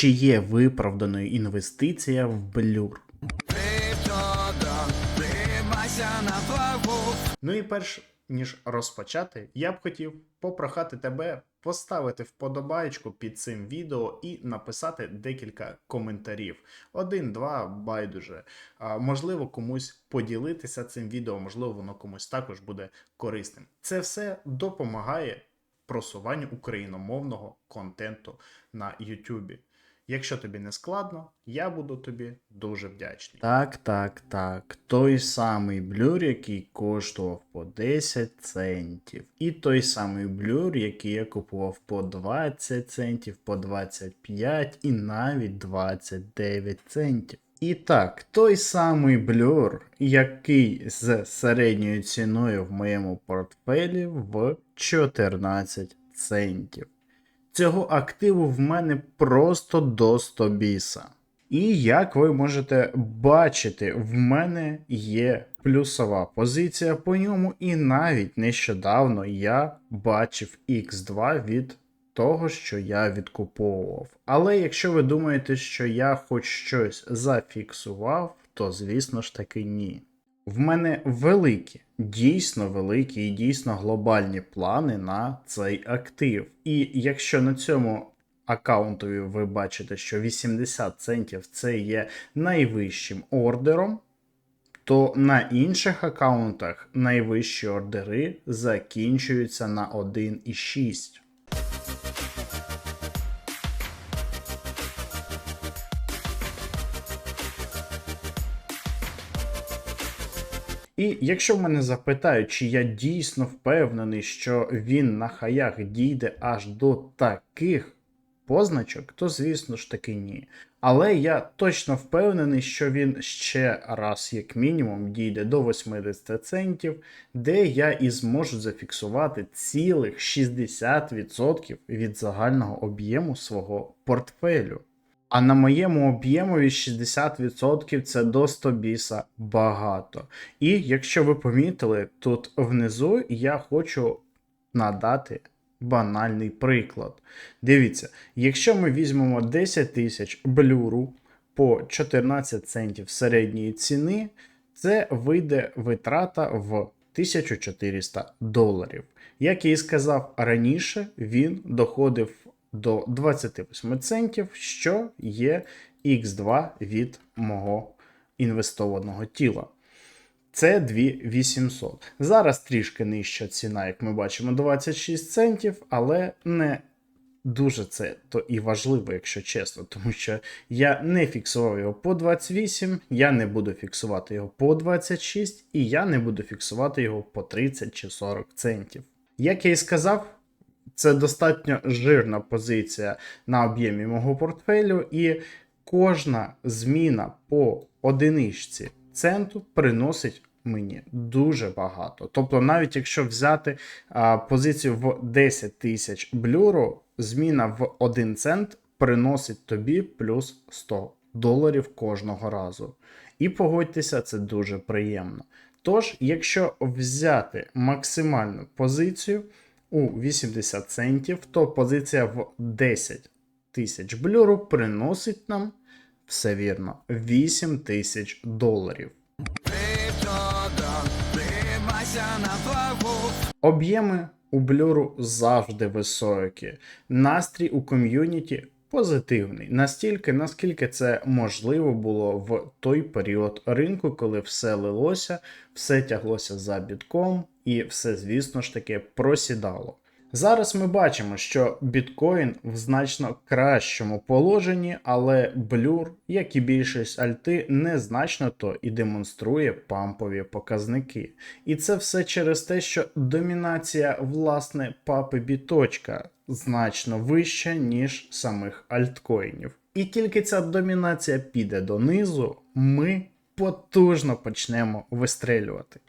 чи є виправданою інвестиція в блюр. Ну і перш ніж розпочати, я б хотів попрохати тебе поставити вподобайку під цим відео і написати декілька коментарів. Один, два, байдуже. А, можливо, комусь поділитися цим відео, можливо, воно комусь також буде корисним. Це все допомагає просуванню україномовного контенту на YouTube. Якщо тобі не складно, я буду тобі дуже вдячний. Так, так, так. Той самий блюр, який коштував по 10 центів. І той самий блюр, який я купував по 20 центів, по 25 і навіть 29 центів. І так, той самий блюр, який з середньою ціною в моєму портфелі в 14 центів. Цього активу в мене просто до 100 біса. І як ви можете бачити, в мене є плюсова позиція по ньому, і навіть нещодавно я бачив X2 від того, що я відкуповував. Але якщо ви думаєте, що я хоч щось зафіксував, то звісно ж таки ні. В мене великі, дійсно великі і дійсно глобальні плани на цей актив. І якщо на цьому аккаунтові ви бачите, що 80 центів це є найвищим ордером, то на інших аккаунтах найвищі ордери закінчуються на 1,6. І якщо мене запитають, чи я дійсно впевнений, що він на хаях дійде аж до таких позначок, то звісно ж таки ні. Але я точно впевнений, що він ще раз, як мінімум, дійде до 80 центів, де я і зможу зафіксувати цілих 60% від загального об'єму свого портфелю. А на моєму об'ємові 60% це до 100 біса багато. І якщо ви помітили, тут внизу я хочу надати банальний приклад. Дивіться, якщо ми візьмемо 10 тисяч блюру по 14 центів середньої ціни, це вийде витрата в 1400 доларів. Як я і сказав раніше, він доходив до 28 центів, що є X2 від мого інвестованого тіла. Це 2800. Зараз трішки нижча ціна, як ми бачимо, 26 центів, але не дуже це то і важливо, якщо чесно, тому що я не фіксував його по 28, я не буду фіксувати його по 26, і я не буду фіксувати його по 30 чи 40 центів. Як я і сказав, це достатньо жирна позиція на об'ємі мого портфелю, і кожна зміна по одиничці центу приносить мені дуже багато. Тобто, навіть якщо взяти а, позицію в 10 тисяч блюру, зміна в 1 цент приносить тобі плюс 100 доларів кожного разу. І погодьтеся, це дуже приємно. Тож, якщо взяти максимальну позицію, у 80 центів, то позиція в 10 тисяч блюру приносить нам все вірно 8 тисяч доларів. Об'єми у блюру завжди високі. Настрій у ком'юніті позитивний, настільки, наскільки це можливо було в той період ринку, коли все лилося, все тяглося за бітком, і все, звісно ж таки, просідало. Зараз ми бачимо, що біткоін в значно кращому положенні, але блюр, як і більшість альти, незначно то і демонструє пампові показники. І це все через те, що домінація власне папи біточка значно вища, ніж самих альткоїнів. І тільки ця домінація піде донизу, ми потужно почнемо вистрелювати.